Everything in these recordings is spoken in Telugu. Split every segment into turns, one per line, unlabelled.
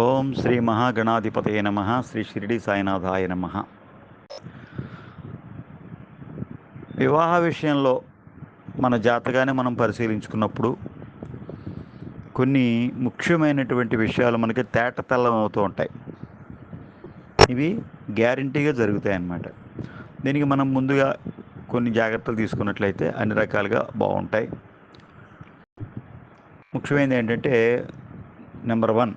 ఓం శ్రీ మహాగణాధిపతయ నమ. శ్రీ షిరిడి సాయినాథాయ నమ. వివాహ విషయంలో మన జాతకాన్ని మనం పరిశీలించుకున్నప్పుడు కొన్ని ముఖ్యమైనటువంటి విషయాలు మనకి తేటతెల్లం అవుతూ ఉంటాయి. ఇవి గ్యారంటీగా జరుగుతాయి అన్నమాట దీనికి మనం ముందుగా కొన్ని జాగ్రత్తలు తీసుకున్నట్లయితే అన్ని రకాలుగా బాగుంటాయి. ముఖ్యమైనది ఏంటంటే నెంబర్ వన్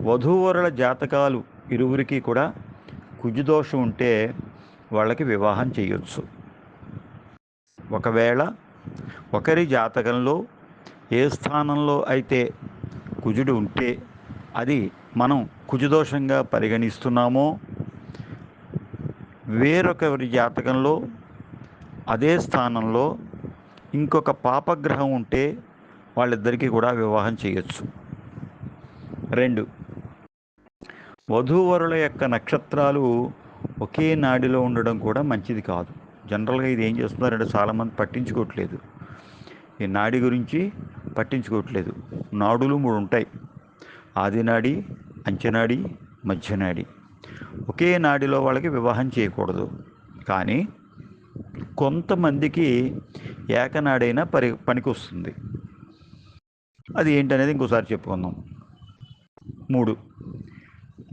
వధూవరుల జాతకాలు ఇరువురికి కూడా కుజుదోషం ఉంటే వాళ్ళకి వివాహం చేయొచ్చు. ఒకవేళ ఒకరి జాతకంలో ఏ స్థానంలో అయితే కుజుడు ఉంటే అది మనం కుజుదోషంగా పరిగణిస్తున్నామో వేరొకరి జాతకంలో అదే స్థానంలో ఇంకొక పాపగ్రహం ఉంటే వాళ్ళిద్దరికీ కూడా వివాహం చేయొచ్చు. రెండు వధూవరుల యొక్క నక్షత్రాలు ఒకే నాడిలో ఉండడం కూడా మంచిది కాదు. జనరల్గా ఇది ఏం చేస్తున్నారంటే చాలామంది పట్టించుకోవట్లేదు. ఈ నాడి గురించి పట్టించుకోవట్లేదు. నాడులు మూడు ఉంటాయి. ఆదినాడి అంచనాడి అంచెనాడి మధ్యనాడి ఒకే నాడిలో వాళ్ళకి వివాహం చేయకూడదు. కానీ కొంతమందికి ఏకనాడైనా పరి పనికొస్తుంది. అది ఏంటనేది ఇంకోసారి చెప్పుకుందాం. మూడు.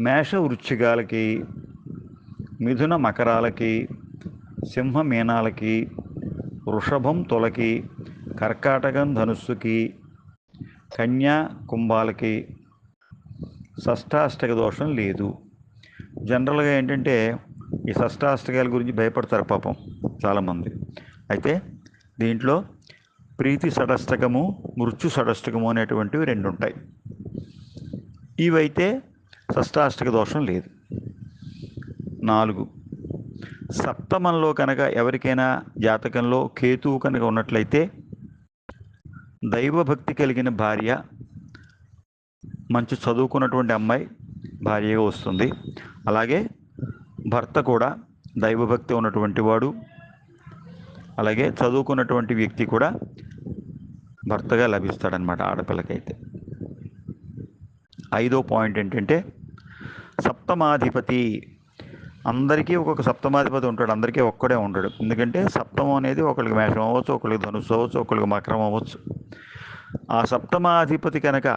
మేష వృచ్చికాలకి మిథున మకరాలకి సింహ మీనాలకి వృషభం తొలకి కర్కాటకం ధనుస్సుకి కన్యా కుంభాలకి షష్టాష్టక దోషం లేదు. జనరల్గా ఏంటంటే ఈ షష్టాష్టకాల గురించి భయపడతారు పాపం చాలామంది. అయితే దీంట్లో ప్రీతి షడష్టకము మృత్యు షడష్టకము అనేటువంటివి రెండు ఉంటాయి ఇవైతే షష్టాష్టక దోషం లేదు. నాలుగు. సప్తమంలో కనుక ఎవరికైనా జాతకంలో కేతువు కనుక ఉన్నట్లయితే దైవభక్తి కలిగిన భార్య మంచి చదువుకున్నటువంటి అమ్మాయి భార్యగా వస్తుంది. అలాగే భర్త కూడా దైవభక్తి ఉన్నటువంటి వాడు అలాగే చదువుకున్నటువంటి వ్యక్తి కూడా భర్తగా లభిస్తాడనమాట ఆడపిల్లకైతే. ఐదో పాయింట్ ఏంటంటే సప్తమాధిపతి. అందరికీ ఒక్కొక్క సప్తమాధిపతి ఉంటాడు అందరికీ ఒక్కడే ఉండడు. ఎందుకంటే సప్తమం అనేది ఒకరికి మేషం అవ్వచ్చు ఒకరికి ధనుసు అవ్వచ్చు ఒకరికి మకరం అవ్వచ్చు. ఆ సప్తమాధిపతి కనుక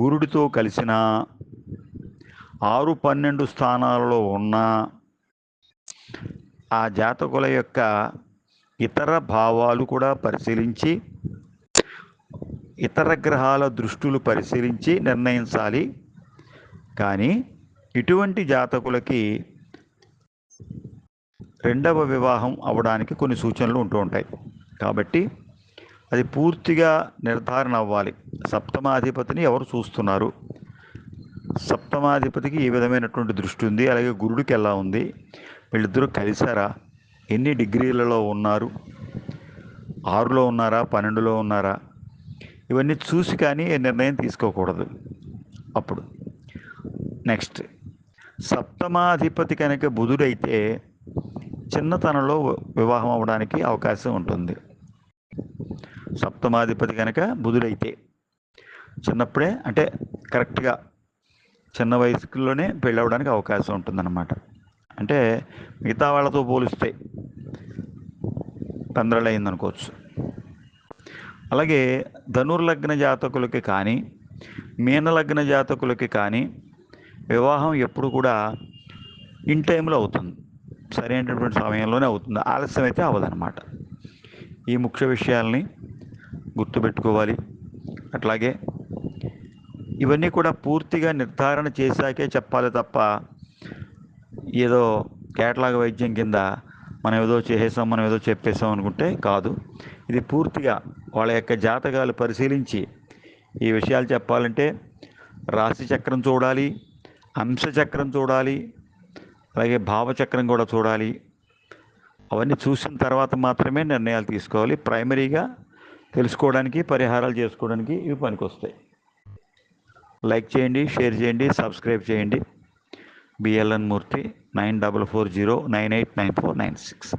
గురుడితో కలిసిన ఆరు పన్నెండు స్థానాలలో ఉన్న ఆ జాతకుల యొక్క ఇతర భావాలు కూడా పరిశీలించి ఇతర గ్రహాల దృష్టులు పరిశీలించి నిర్ణయించాలి. కానీ ఇటువంటి జాతకులకి రెండవ వివాహం అవడానికి కొన్ని సూచనలు ఉంటూ ఉంటాయి. కాబట్టి అది పూర్తిగా నిర్ధారణ అవ్వాలి. సప్తమాధిపతిని ఎవరు చూస్తున్నారు? సప్తమాధిపతికి ఏ విధమైనటువంటి దృష్టి ఉంది? అలాగే గురుడికి ఎలా ఉంది? వీళ్ళిద్దరూ కలిసారా ఎన్ని డిగ్రీలలో ఉన్నారు? ఆరులో ఉన్నారా? పన్నెండులో ఉన్నారా? ఇవన్నీ చూసి కానీ నిర్ణయం తీసుకోకూడదు. అప్పుడు నెక్స్ట్ సప్తమాధిపతి కనుక బుధుడైతే చిన్నతనంలో వివాహం అవడానికి అవకాశం ఉంటుంది. సప్తమాధిపతి కనుక బుధుడైతే చిన్నప్పుడే అంటే కరెక్ట్గా చిన్న వయసులోనే పెళ్ళి అవ్వడానికి అవకాశం ఉంటుందన్నమాట. అంటే మిగతా వాళ్ళతో పోలిస్తే పంద్రలు అయిందనుకోవచ్చు అలాగే ధనుర్లగ్న జాతకులకి కానీ మీనలగ్న జాతకులకి కానీ వివాహం ఎప్పుడు కూడా ఇన్ టైంలో అవుతుంది. సరైనటువంటి సమయంలోనే అవుతుంది. ఆలస్యం అయితే అవ్వదన్నమాట. ఈ ముఖ్య విషయాల్ని గుర్తుపెట్టుకోవాలి. అట్లాగే ఇవన్నీ కూడా పూర్తిగా నిర్ధారణ చేశాకే చెప్పాలి తప్ప ఏదో కేటలాగ్ వైద్యం కింద మనం ఏదో చేసేసాం మనం ఏదో చెప్పేసాం అనుకుంటే కాదు. ఇది పూర్తిగా వాళ్ళ యొక్క జాతకాలు పరిశీలించి ఈ విషయాలు చెప్పాలంటే రాశి చక్రం చూడాలి అంశచక్రం చూడాలి అలాగే భావచక్రం కూడా చూడాలి. అవన్నీ చూసిన తర్వాత మాత్రమే నిర్ణయాలు తీసుకోవాలి. ప్రైమరీగా తెలుసుకోవడానికి పరిహారాలు చేసుకోవడానికి ఇవి పనికొస్తాయి. లైక్ చేయండి షేర్ చేయండి సబ్స్క్రైబ్ చేయండి. BLN Murthy nine double four zero nine eight nine four nine six.